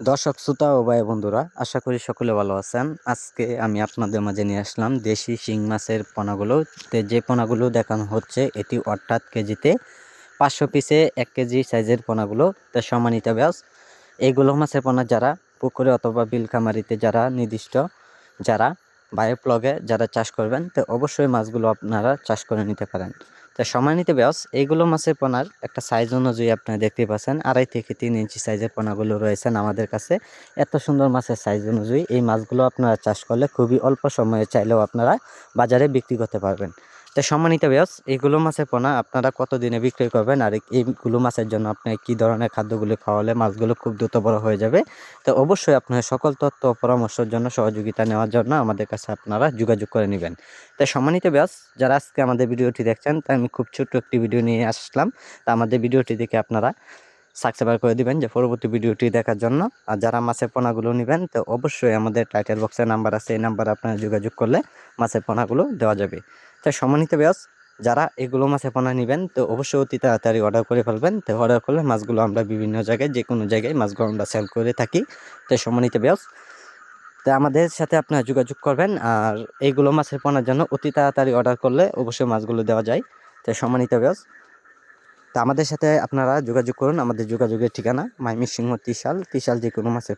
দর্শক, শ্রোতা ও ভাই বন্ধুরা, আশা করি সকলে ভালো আছেন। আজকে আমি আপনাদের মাঝে নিয়ে আসলাম দেশি শিং মাছের পোনাগুলো। যে পোনাগুলো দেখানো হচ্ছে, এটি অর্থাৎ কেজিতে পাঁচশো পিসে এক কেজি সাইজের পোনাগুলো। তে সম্মানিত ব্যাস এইগুলো মাছের পোনা যারা পুকুরে অথবা বিলকামারিতে যারা নির্দিষ্ট, যারা বায়োপ্লগে যারা চাষ করবেন, তো অবশ্যই মাছগুলো আপনারা চাষ করে নিতে পারেন। তো সমানিত ব্যাস এইগুলো মাছের পোনার একটা সাইজ অনুযায়ী আপনারা দেখতে পাচ্ছেন। আড়াই থেকে তিন ইঞ্চি সাইজের পোনাগুলো রয়েছেন আমাদের কাছে। এত সুন্দর মাছের সাইজ অনুযায়ী এই মাছগুলো আপনারা চাষ করলে খুবই অল্প সময়ে চাইলেও আপনারা বাজারে বিক্রি করতে পারবেন। তো সম্মানিত ব্যাস এইগুলো মাছের পোনা আপনারা কত দিনে বিক্রি করবেন আর এইগুলো মাছের জন্য আপনি কী ধরনের খাদ্যগুলি খাওয়ালে মাছগুলো খুব দ্রুত বড় হয়ে যাবে? তো অবশ্যই আপনার সকল তথ্য পরামর্শের জন্য সহযোগিতা নেওয়ার জন্য আমাদের কাছে আপনারা যোগাযোগ করে নেবেন। তাই সম্মানিত ব্যাস যারা আজকে আমাদের ভিডিওটি দেখছেন, তা আমি খুব ছোট্ট একটি ভিডিও নিয়ে আসলাম। তা আমাদের ভিডিওটি দেখে আপনারা সাবস্ক্রাইব করে দিবেন যে পরবর্তী ভিডিওটি দেখার জন্য। আর যারা মাছের পোনাগুলো নেবেন, তো অবশ্যই আমাদের টাইটেল বক্সের নাম্বার আছে, এই নাম্বারে আপনারা যোগাযোগ করলে মাছের পোনাগুলো দেওয়া যাবে। তাই সম্মানিত ব্যাস যারা এগুলো মাছের পোনা নেবেন, তো অবশ্যই অতি তাড়াতাড়ি অর্ডার করে ফেলবেন। তো অর্ডার করলে মাছগুলো আমরা বিভিন্ন জায়গায় যে কোনো জায়গায় মাছগুলো আমরা সেল করে থাকি। তো সম্মানিত ব্যাস তো আমাদের সাথে আপনারা যোগাযোগ করবেন আর এইগুলো মাছের পোনার জন্য অতি তাড়াতাড়ি অর্ডার করলে অবশ্যই মাছগুলো দেওয়া যায়। তো সম্মানিত ব্যাস তা আমাদের সাথে আপনারা যোগাযোগ করুন। আমাদের যোগাযোগের ঠিকানা মাইমি সিংহ ত্রিশাল ত্রিশাল যে কোনো মাছের